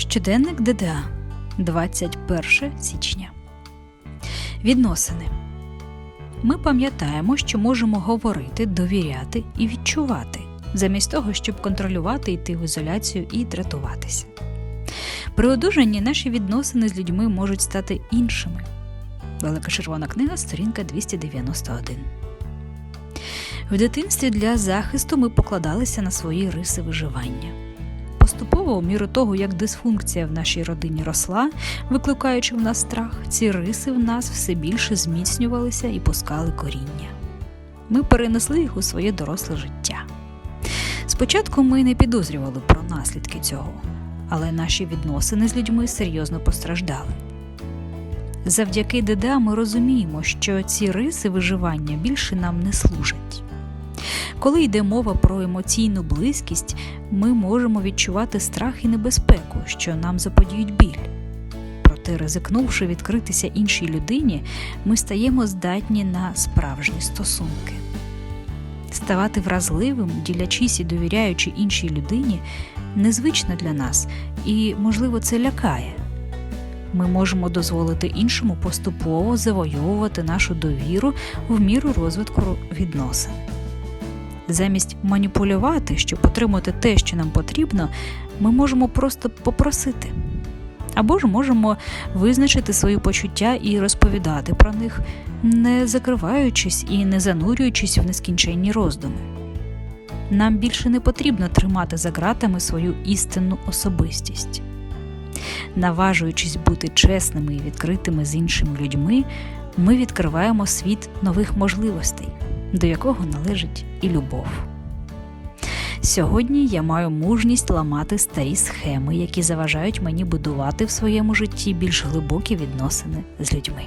Щоденник ДДА 21 січня. Відносини. Ми пам'ятаємо, що можемо говорити, довіряти і відчувати, замість того, щоб контролювати, йти в ізоляцію і дратуватися. При одужанні наші відносини з людьми можуть стати іншими. Велика червона книга, сторінка 291. В дитинстві для захисту ми покладалися на свої риси виживання. Поступово, у міру того, як дисфункція в нашій родині росла, викликаючи в нас страх, ці риси в нас все більше зміцнювалися і пускали коріння. Ми перенесли їх у своє доросле життя. Спочатку ми не підозрювали про наслідки цього, але наші відносини з людьми серйозно постраждали. Завдяки ДДА ми розуміємо, що ці риси виживання більше нам не служать. Коли йде мова про емоційну близькість, ми можемо відчувати страх і небезпеку, що нам заподіють біль. Проте, ризикнувши відкритися іншій людині, ми стаємо здатні на справжні стосунки. Ставати вразливим, ділячись і довіряючи іншій людині, незвично для нас, і, можливо, це лякає. Ми можемо дозволити іншому поступово завойовувати нашу довіру в міру розвитку відносин. Замість маніпулювати, щоб отримати те, що нам потрібно, ми можемо просто попросити. Або ж можемо визначити свої почуття і розповідати про них, не закриваючись і не занурюючись в нескінченні роздуми. Нам більше не потрібно тримати за ґратами свою істинну особистість. Наважуючись бути чесними і відкритими з іншими людьми, ми відкриваємо світ нових можливостей, до якого належить і любов. Сьогодні я маю мужність ламати старі схеми, які заважають мені будувати в своєму житті більш глибокі відносини з людьми.